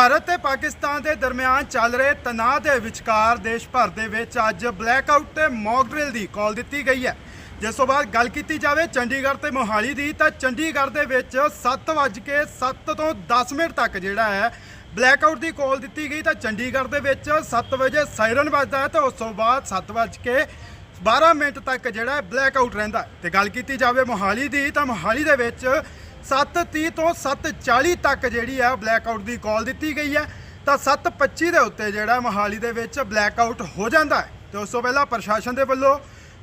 ਭਾਰਤ ਅਤੇ ਪਾਕਿਸਤਾਨ ਦੇ ਦਰਮਿਆਨ ਚੱਲ ਰਹੇ ਤਣਾਅ ਦੇ ਵਿਚਕਾਰ ਦੇਸ਼ ਭਰ ਦੇ ਵਿੱਚ ਅੱਜ ਬਲੈਕਆਊਟ ਤੇ ਮੌਕ ਡਰਿਲ ਦੀ ਕਾਲ ਦਿੱਤੀ ਗਈ ਹੈ ਜਿਸ ਤੋਂ ਬਾਅਦ ਗੱਲ ਕੀਤੀ ਜਾਵੇ ਚੰਡੀਗੜ੍ਹ ਤੇ ਮੋਹਾਲੀ ਦੀ, ਤਾਂ ਚੰਡੀਗੜ੍ਹ ਦੇ ਵਿੱਚ 7:07 ਤੋਂ 10 ਮਿੰਟ ਤੱਕ ਜਿਹੜਾ ਹੈ ਬਲੈਕਆਊਟ ਦੀ ਕਾਲ ਦਿੱਤੀ ਗਈ, ਤਾਂ ਚੰਡੀਗੜ੍ਹ ਦੇ ਵਿੱਚ 7 ਵਜੇ ਸਾਇਰਨ ਵੱਜਦਾ ਹੈ, ਤੇ ਉਸ ਤੋਂ ਬਾਅਦ 7 ਵੱਜ ਕੇ 12 ਮਿੰਟ ਤੱਕ ਜਿਹੜਾ ਹੈ ਬਲੈਕਆਊਟ ਰਹਿੰਦਾ ਹੈ। ਤੇ ਗੱਲ ਕੀਤੀ ਜਾਵੇ ਮੋਹਾਲੀ ਦੀ, ਤਾਂ ਮੋਹਾਲੀ ਦੇ ਵਿੱਚ 7:30 ਤੋਂ 7:40 ਤੱਕ ਜਿਹੜੀ ਹੈ ਬਲੈਕਆਊਟ ਦੀ ਕਾਲ ਦਿੱਤੀ ਗਈ ਹੈ। ਤਾਂ 7:25 ਦੇ ਉੱਤੇ ਜਿਹੜਾ ਮੋਹਾਲੀ ਦੇ ਵਿੱਚ ਬਲੈਕ ਆਊਟ ਹੋ ਜਾਂਦਾ ਹੈ। ਤੇ ਉਸ ਤੋਂ ਪਹਿਲਾਂ ਪ੍ਰਸ਼ਾਸਨ ਦੇ ਵੱਲੋਂ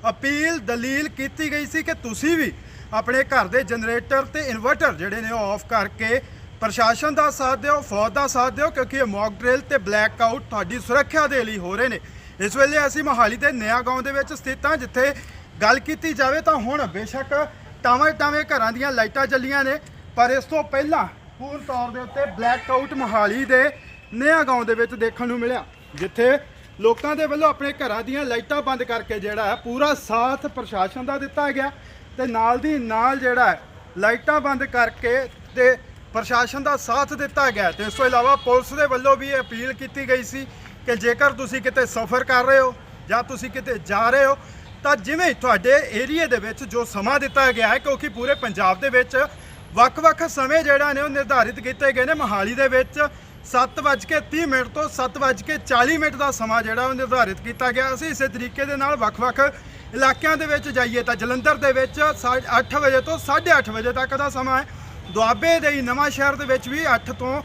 ਅਪੀਲ ਦਲੀਲ ਕੀਤੀ ਗਈ ਸੀ ਕਿ ਤੁਸੀਂ ਵੀ ਆਪਣੇ ਘਰ ਦੇ ਜਨਰੇਟਰ ਤੇ ਇਨਵਰਟਰ ਜਿਹੜੇ ਨੇ ਉਹ ਆਫ ਕਰਕੇ ਪ੍ਰਸ਼ਾਸਨ ਦਾ ਸਾਥ ਦਿਓ, ਫੌਜ ਦਾ ਸਾਥ ਦਿਓ, ਕਿਉਂਕਿ ਇਹ ਮੌਕ ਡਰਿਲ ਤੇ ਬਲੈਕਆਊਟ ਤੁਹਾਡੀ ਸੁਰੱਖਿਆ ਦੇ ਲਈ ਹੋ ਰਹੇ ਨੇ। ਇਸ ਵੇਲੇ ਅਸੀਂ ਮੋਹਾਲੀ ਦੇ ਨਿਆ ਗਾਉਂ ਦੇ ਵਿੱਚ ਸਥਿਤ ਹਾਂ, ਜਿੱਥੇ ਗੱਲ ਕੀਤੀ ਜਾਵੇ ਤਾਂ ਹੁਣ ਬੇਸ਼ੱਕ ਟਾਵੇਂ ਟਾਵੇਂ ਘਰਾਂ ਦੀਆਂ ਲਾਈਟਾਂ ਚੱਲੀਆਂ ਨੇ, ਪਰ ਇਸ ਤੋਂ ਪਹਿਲਾਂ ਪੂਰਨ ਤੌਰ ਦੇ ਉੱਤੇ ਬਲੈਕ ਆਊਟ ਮੋਹਾਲੀ ਦੇ ਨਿਆ ਗਾਉਂ ਦੇ ਵਿੱਚ ਦੇਖਣ ਨੂੰ ਮਿਲਿਆ, ਜਿੱਥੇ ਲੋਕਾਂ ਦੇ ਵੱਲੋਂ ਆਪਣੇ ਘਰਾਂ ਦੀਆਂ ਲਾਈਟਾਂ ਬੰਦ ਕਰਕੇ ਜਿਹੜਾ ਹੈ ਪੂਰਾ ਸਾਥ ਪ੍ਰਸ਼ਾਸਨ ਦਾ ਦਿੱਤਾ ਗਿਆ ਤੇ ਨਾਲ ਦੀ ਨਾਲ ਜਿਹੜਾ ਹੈ ਲਾਈਟਾਂ ਬੰਦ ਕਰਕੇ ਤੇ ਪ੍ਰਸ਼ਾਸਨ ਦਾ ਸਾਥ ਦਿੱਤਾ ਗਿਆ। ਤੇ ਇਸ ਤੋਂ ਇਲਾਵਾ ਪੁਲਿਸ ਦੇ ਵੱਲੋਂ ਵੀ ਇਹ ਅਪੀਲ ਕੀਤੀ ਗਈ ਸੀ ਕਿ ਜੇਕਰ ਤੁਸੀਂ ਕਿਤੇ ਸਫ਼ਰ ਕਰ ਰਹੇ ਹੋ ਜਾਂ ਤੁਸੀਂ ਕਿਤੇ ਜਾ ਰਹੇ ਹੋ ਤਾਂ ਜਿਵੇਂ ਤੁਹਾਡੇ ਏਰੀਏ ਦੇ ਵਿੱਚ ਜੋ ਸਮਾਂ ਦਿੱਤਾ ਗਿਆ ਹੈ, ਕਿਉਂਕਿ ਪੂਰੇ ਪੰਜਾਬ ਦੇ ਵਿੱਚ ਵੱਖ-ਵੱਖ ਸਮੇਂ ਜਿਹੜਾ ਨੇ ਉਹ ਨਿਰਧਾਰਿਤ ਕੀਤੇ ਗਏ ਨੇ। ਮੋਹਾਲੀ ਦੇ ਵਿੱਚ 7:30 ਮਿੰਟ ਤੋਂ 7:40 ਮਿੰਟ ਦਾ ਸਮਾਂ ਜਿਹੜਾ ਉਹ ਨਿਰਧਾਰਿਤ ਕੀਤਾ ਗਿਆ। ਅਸੀਂ ਇਸੇ ਤਰੀਕੇ ਦੇ ਨਾਲ ਵੱਖ-ਵੱਖ ਇਲਾਕਿਆਂ ਦੇ ਵਿੱਚ ਜਾਈਏ ਤਾਂ ਜਲੰਧਰ ਦੇ ਵਿੱਚ 8 ਵਜੇ ਤੋਂ 8:30 ਵਜੇ ਤੱਕ ਦਾ ਸਮਾਂ ਹੈ। ਦੁਆਬੇ ਦੇ ਹੀ ਨਵਾਂ ਸ਼ਹਿਰ ਦੇ ਵਿੱਚ ਵੀ 8 ਤੋਂ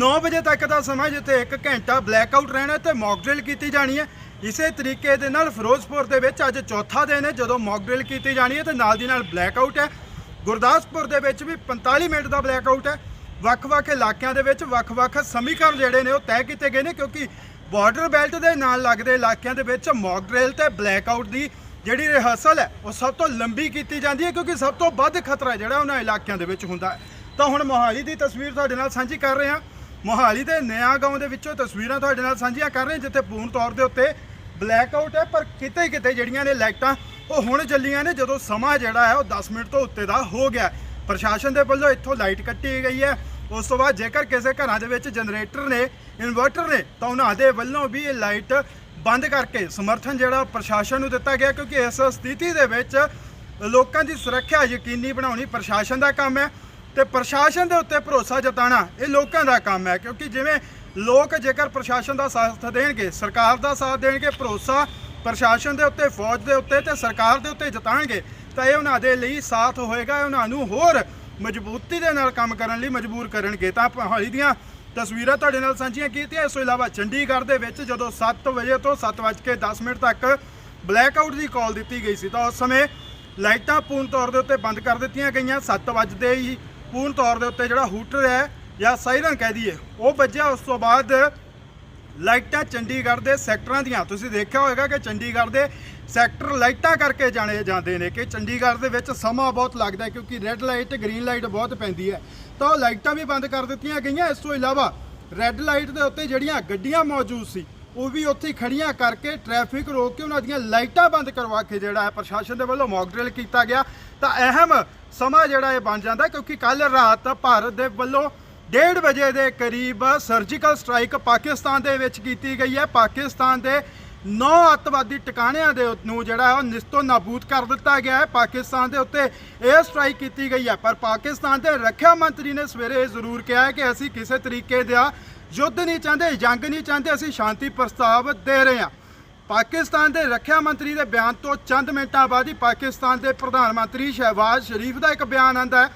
9 ਵਜੇ ਤੱਕ ਦਾ ਸਮਾਂ ਜਿੱਥੇ 1 ਘੰਟਾ ਬਲੈਕ ਆਊਟ ਰਹਿਣਾ ਤੇ ਮੌਕ ਡਰਿਲ ਕੀਤੀ ਜਾਣੀ ਹੈ। ਇਸੇ ਤਰੀਕੇ ਦੇ ਨਾਲ ਫਿਰੋਜ਼ਪੁਰ ਦੇ ਵਿੱਚ ਅੱਜ ਚੌਥਾ ਦਿਨ ਹੈ। ਜਦੋਂ ਮੌਕ ਡਰਿਲ ਕੀਤੀ ਜਾਣੀ ਹੈ ਤੇ ਨਾਲ ਦੀ ਨਾਲ ਬਲੈਕਆਊਟ ਹੈ। ਗੁਰਦਾਸਪੁਰ ਦੇ ਵਿੱਚ ਵੀ 45 ਮਿੰਟ ਦਾ ਬਲੈਕਆਊਟ ਹੈ। ਵੱਖ-ਵੱਖ ਇਲਾਕਿਆਂ ਦੇ ਵਿੱਚ ਵੱਖ-ਵੱਖ ਸਮੀਕਰਨ ਜਿਹੜੇ ਨੇ ਉਹ ਤੈਅ ਕੀਤੇ ਗਏ ਨੇ ਕਿਉਂਕਿ ਬਾਰਡਰ ਬੈਲਟ ਦੇ ਨਾਲ ਲੱਗਦੇ ਇਲਾਕਿਆਂ ਦੇ ਵਿੱਚ ਮੌਕ ਡਰਿਲ ਤੇ ਬਲੈਕਆਊਟ ਦੀ ਜਿਹੜੀ ਰਿਹਰਸਲ ਹੈ, ਉਹ ਸਭ ਤੋਂ ਲੰਬੀ ਕੀਤੀ ਜਾਂਦੀ ਹੈ ਕਿਉਂਕਿ ਸਭ ਤੋਂ ਵੱਧ ਖਤਰਾ ਜਿਹੜਾ ਉਹਨਾਂ ਇਲਾਕਿਆਂ ਦੇ ਵਿੱਚ ਹੁੰਦਾ ਹੈ। ਤਾਂ ਹੁਣ ਮੋਹਾਲੀ ਦੀ ਤਸਵੀਰ ਤੁਹਾਡੇ ਨਾਲ ਸਾਂਝੀ ਕਰ ਰਹੇ ਹਾਂ। ਮੋਹਾਲੀ ਦੇ ਨਿਆ ਗਾਉਂ ਦੇ ਵਿੱਚੋਂ ਤਸਵੀਰਾਂ ਤੁਹਾਡੇ ਨਾਲ ਸਾਂਝੀਆਂ ਕਰ ਰਹੇ ਜਿੱਥੇ ਪੂਰਨ ਤੌਰ ਦੇ ਉੱਤੇ ਬਲੈਕ ਆਊਟ ਹੈ, ਪਰ ਕਿਤੇ ਕਿਤੇ ਜਿਹੜੀਆਂ ਨੇ ਲਾਈਟਾਂ, ਉਹ ਹੁਣ ਚੱਲੀਆਂ ਨੇ, ਜਦੋਂ ਸਮਾਂ ਜਿਹੜਾ ਹੈ, ਉਹ 10 ਮਿੰਟ ਤੋਂ ਉੱਤੇ ਦਾ ਹੋ ਗਿਆ ਪ੍ਰਸ਼ਾਸਨ ਦੇ ਵੱਲੋਂ ਇੱਥੋਂ ਲਾਈਟ ਕੱਟੀ ਗਈ ਹੈ। ਉਸ ਤੋਂ ਬਾਅਦ ਜੇਕਰ ਕਿਸੇ ਘਰਾਂ ਦੇ ਵਿੱਚ ਜਨਰੇਟਰ ਨੇ ਇਨਵਰਟਰ ਨੇ, ਤਾਂ ਉਹਨਾਂ ਦੇ ਵੱਲੋਂ ਵੀ ਇਹ ਲਾਈਟ ਬੰਦ ਕਰਕੇ ਸਮਰਥਨ ਜਿਹੜਾ ਪ੍ਰਸ਼ਾਸਨ ਨੂੰ ਦਿੱਤਾ ਗਿਆ, ਕਿਉਂਕਿ ਇਸ ਸਥਿਤੀ ਦੇ ਵਿੱਚ ਲੋਕਾਂ ਦੀ ਸੁਰੱਖਿਆ ਯਕੀਨੀ ਬਣਾਉਣੀ ਪ੍ਰਸ਼ਾਸਨ ਦਾ ਕੰਮ ਹੈ। ਤੇ ਪ੍ਰਸ਼ਾਸਨ ਦੇ ਉੱਤੇ ਭਰੋਸਾ ਜਤਾਉਣਾ ਇਹ ਲੋਕਾਂ ਦਾ ਕੰਮ ਹੈ, ਕਿਉਂਕਿ ਜਿਵੇਂ ਲੋਕ ਜੇਕਰ ਪ੍ਰਸ਼ਾਸਨ ਦਾ ਸਾਥ ਦੇਣਗੇ, ਸਰਕਾਰ ਦਾ ਸਾਥ ਦੇਣਗੇ, ਭਰੋਸਾ ਪ੍ਰਸ਼ਾਸਨ ਦੇ ਉੱਤੇ, ਫੌਜ ਦੇ ਉੱਤੇ ਤੇ ਸਰਕਾਰ ਦੇ ਉੱਤੇ ਜਤਾਣਗੇ, ਤਾਂ ਇਹ ਉਹਨਾਂ ਦੇ ਲਈ ਸਾਥ ਹੋਏਗਾ ਉਹਨਾਂ ਨੂੰ ਹੋਰ ਮਜ਼ਬੂਤੀ ਦੇ ਨਾਲ ਕੰਮ ਕਰਨ ਲਈ ਮਜਬੂਰ ਕਰਨਗੇ। ਤਾਂ ਹਾਲੀ ਦੀਆਂ ਤਸਵੀਰਾਂ ਤੁਹਾਡੇ ਨਾਲ ਸਾਂਝੀਆਂ ਕੀਤੀਆਂ, ਇਸ ਤੋਂ ਇਲਾਵਾ ਚੰਡੀਗੜ੍ਹ ਦੇ ਵਿੱਚ ਜਦੋਂ 7 ਵਜੇ ਤੋਂ 7:10 ਮਿੰਟ ਤੱਕ ਬਲੈਕ ਆਊਟ ਦੀ ਕਾਲ ਦਿੱਤੀ ਗਈ ਸੀ, ਤਾਂ ਉਸ ਸਮੇਂ ਲਾਈਟਾਂ ਪੂਰਨ ਤੌਰ ਦੇ ਉੱਤੇ ਬੰਦ ਕਰ ਦਿੱਤੀਆਂ ਗਈਆਂ 7 ਵਜੇ ਹੀ ਪੂਰਨ ਤੌਰ ਦੇ ਉੱਤੇ ਜਿਹੜਾ ਹੂਟਰ ਹੈ ਜਾਂ ਸਾਇਰਨ ਕਹਿ ਦਈਏ, ਉਹ ਵੱਜਿਆ ਉਸ ਤੋਂ ਬਾਅਦ ਲਾਈਟਾਂ ਚੰਡੀਗੜ੍ਹ ਦੇ ਸੈਕਟਰਾਂ ਦੀਆਂ। ਤੁਸੀਂ ਦੇਖਿਆ ਹੋਵੇਗਾ ਕਿ ਚੰਡੀਗੜ੍ਹ ਦੇ ਸੈਕਟਰ ਲਾਈਟਾਂ ਕਰਕੇ ਜਾਣੇ ਜਾਂਦੇ ਨੇ ਕਿ ਚੰਡੀਗੜ੍ਹ ਦੇ ਵਿੱਚ ਸਮਾਂ ਬਹੁਤ ਲੱਗਦਾ ਕਿਉਂਕਿ ਰੈੱਡ ਲਾਈਟ ਤੇ ਗ੍ਰੀਨ ਲਾਈਟ ਬਹੁਤ ਪੈਂਦੀ ਹੈ। ਤਾਂ ਉਹ ਲਾਈਟਾਂ ਵੀ ਬੰਦ ਕਰ ਦਿੱਤੀਆਂ ਗਈਆਂ। ਇਸ ਤੋਂ ਇਲਾਵਾ ਰੈੱਡ ਲਾਈਟ ਦੇ ਉੱਤੇ ਜਿਹੜੀਆਂ ਗੱਡੀਆਂ ਮੌਜੂਦ ਸੀ, ਉਹ ਵੀ ਉੱਥੇ ਹੀ ਖੜੀਆਂ ਕਰਕੇ ਟ੍ਰੈਫਿਕ ਰੋਕ ਕੇ ਉਹਨਾਂ ਦੀਆਂ ਲਾਈਟਾਂ ਬੰਦ ਕਰਵਾ ਕੇ ਜਿਹੜਾ ਹੈ ਪ੍ਰਸ਼ਾਸਨ ਦੇ ਵੱਲੋਂ ਮੌਕ ਡਰਿਲ ਕੀਤਾ ਗਿਆ। ਤਾਂ ਅਹਿਮ ਸਮਾਂ ਜਿਹੜਾ ਇਹ ਬਣ ਜਾਂਦਾ ਕਿਉਂਕਿ ਕੱਲ ਰਾਤ ਭਾਰਤ ਦੇ ਵੱਲੋਂ 1:30 ਵਜੇ ਦੇ ਕਰੀਬ ਸਰਜੀਕਲ ਸਟ੍ਰਾਈਕ ਪਾਕਿਸਤਾਨ ਦੇ ਵਿੱਚ ਕੀਤੀ ਗਈ ਹੈ। ਪਾਕਿਸਤਾਨ ਦੇ ਨੌ ਅੱਤਵਾਦੀ ਟਿਕਾਣਿਆਂ ਦੇ ਨੂੰ ਜਿਹੜਾ ਉਹ ਨਿਸਤੋ ਨਾਬੂਦ ਕਰ ਦਿੱਤਾ ਗਿਆ ਹੈ। ਪਾਕਿਸਤਾਨ ਦੇ ਉੱਤੇ ਇਹ ਸਟ੍ਰਾਈਕ ਕੀਤੀ ਗਈ ਹੈ। ਪਰ ਪਾਕਿਸਤਾਨ ਦੇ ਰੱਖਿਆ ਮੰਤਰੀ ਨੇ ਸਵੇਰੇ ਇਹ ਜ਼ਰੂਰ ਕਿਹਾ ਹੈ ਕਿ ਅਸੀਂ ਕਿਸੇ ਤਰੀਕੇ ਦਾ ਯੁੱਧ ਨਹੀਂ ਚਾਹੁੰਦੇ, ਜੰਗ ਨਹੀਂ ਚਾਹੁੰਦੇ, ਅਸੀਂ ਸ਼ਾਂਤੀ ਪ੍ਰਸਤਾਵ ਦੇ ਰਹੇ ਹਾਂ। ਪਾਕਿਸਤਾਨ ਦੇ ਰੱਖਿਆ ਮੰਤਰੀ ਦੇ ਬਿਆਨ ਤੋਂ ਚੰਦ ਮਿੰਟਾਂ ਬਾਅਦ ਹੀ ਪਾਕਿਸਤਾਨ ਦੇ ਪ੍ਰਧਾਨ ਮੰਤਰੀ ਸ਼ਹਿਬਾਜ਼ ਸ਼ਰੀਫ ਦਾ ਇੱਕ ਬਿਆਨ ਆਂਦਾ ਹੈ।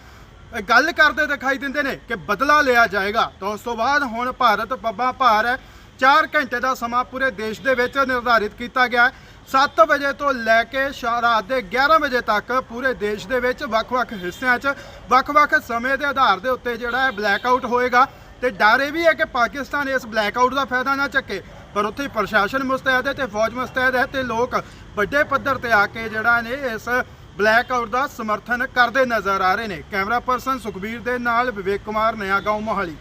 ਇਹ ਗੱਲ ਕਰਦੇ ਦਿਖਾਈ ਦਿੰਦੇ ਨੇ ਕਿ ਬਦਲਾ ਲਿਆ ਜਾਏਗਾ। ਤਾਂ ਉਸ ਤੋਂ ਬਾਅਦ ਹੁਣ ਭਾਰਤ ਪੱਬਾਂ ਭਾਰ ਹੈ 4 ਘੰਟੇ ਦਾ ਸਮਾਂ ਪੂਰੇ ਦੇਸ਼ ਦੇ ਵਿੱਚ ਨਿਰਧਾਰਿਤ ਕੀਤਾ ਗਿਆ ਹੈ। 7 ਵਜੇ ਤੋਂ ਲੈ ਕੇ ਸ਼ਾ- ਰਾਤ ਦੇ 11 ਵਜੇ ਤੱਕ ਪੂਰੇ ਦੇਸ਼ ਦੇ ਵਿੱਚ ਵੱਖ-ਵੱਖ ਹਿੱਸਿਆਂ 'ਚ ਵੱਖ-ਵੱਖ ਸਮੇਂ ਦੇ ਆਧਾਰ ਦੇ ਉੱਤੇ ਜਿਹੜਾ ਹੈ ਬਲੈਕ ਆਊਟ ਹੋਏਗਾ। ਤੇ ਡਰ ਇਹ ਵੀ ਹੈ ਕਿ ਪਾਕਿਸਤਾਨ ਇਸ ਬਲੈਕ ਆਊਟ ਦਾ ਫਾਇਦਾ ਨਾ ਚੱਕੇ। ਪਰ ਉੱਥੇ ਪ੍ਰਸ਼ਾਸਨ ਮੁਸਤੈਦ ਹੈ ਤੇ ਫੌਜ ਮੁਸਤੈਦ ਹੈ ਤੇ ਲੋਕ ਵੱਡੇ ਪੱਧਰ ਤੇ ਆ ਕੇ ਜਿਹੜਾ ਨੇ ਇਸ ਬਲੈਕ ਆਊਟ ਦਾ ਸਮਰਥਨ ਕਰਦੇ ਨਜ਼ਰ ਆ ਰਹੇ ਨੇ। ਕੈਮਰਾ ਪਰਸਨ ਸੁਖਬੀਰ ਦੇ ਨਾਲ ਵਿਵੇਕ ਕੁਮਾਰ ਨਿਆ ਗਾਉਂ ਮੋਹਾਲੀ।